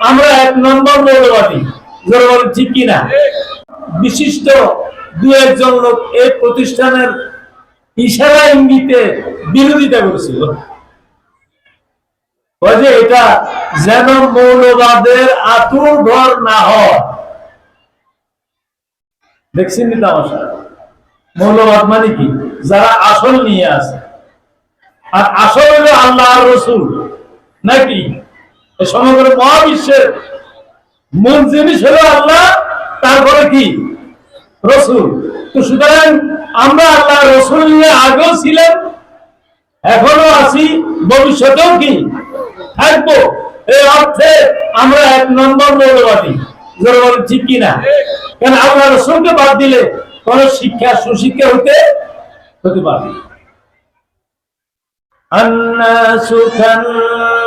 আমরা এক নম্বর মৌলবাদী। বলে ঠিক কিনা? বিশিষ্ট দু একজন লোক এই প্রতিষ্ঠানের ইশারা ইঙ্গিতে বিরোধিতা করেছিল। যে এটা যেন মৌলবাদের আতুর ঘর না হয়। দেখছেন তামাশা মৌলবাদ মানে কি? যারা আসল নিয়ে আছে। আর আসল হলো আল্লাহ রসুল। নাকি? সমগ্র মহাবিশ্বের মূল জিনিস হলো আল্লাহ তারপরে কি রসুল তো সুতরাং আমরা আল্লাহ রসুল নিয়ে আগেও ছিলাম এখনো আছি ভবিষ্যতেও কি থাকবো এই অর্থে আমরা এক নম্বর মৌলবাদী যারা বলে ঠিক কিনা কেন আল্লাহ রসুলকে বাদ দিলে কোন শিক্ষা সুশিক্ষা হতে হতে পারবে না। الناس كالله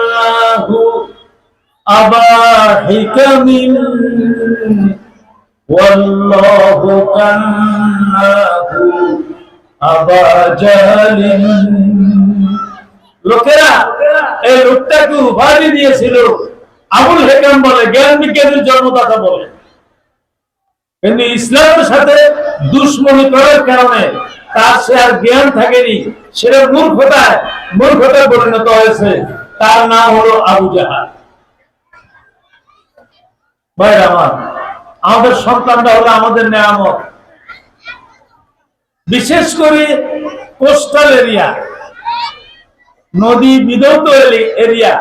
أبا حكم والله كالله أبا جهل লোকেরা এই লোকটাকে উপাধি দিয়েছিল আবুল হেকাম বলে জ্ঞান বিজ্ঞানের জন্মদাতা বলে কিন্তু ইসলামের সাথে দুশ্মনী করার কারণে তার সে আর জ্ঞান থাকেনি সেটা মূর্খতায় মূর্খতায় পরিণত হয়েছে তার নাম হলো আবু জাহাল ভাই আমাদের সন্তানটা হলো আমাদের নেয়ামত বিশেষ করে কোস্টাল এরিয়া নদী বিধৌত এরিয়া।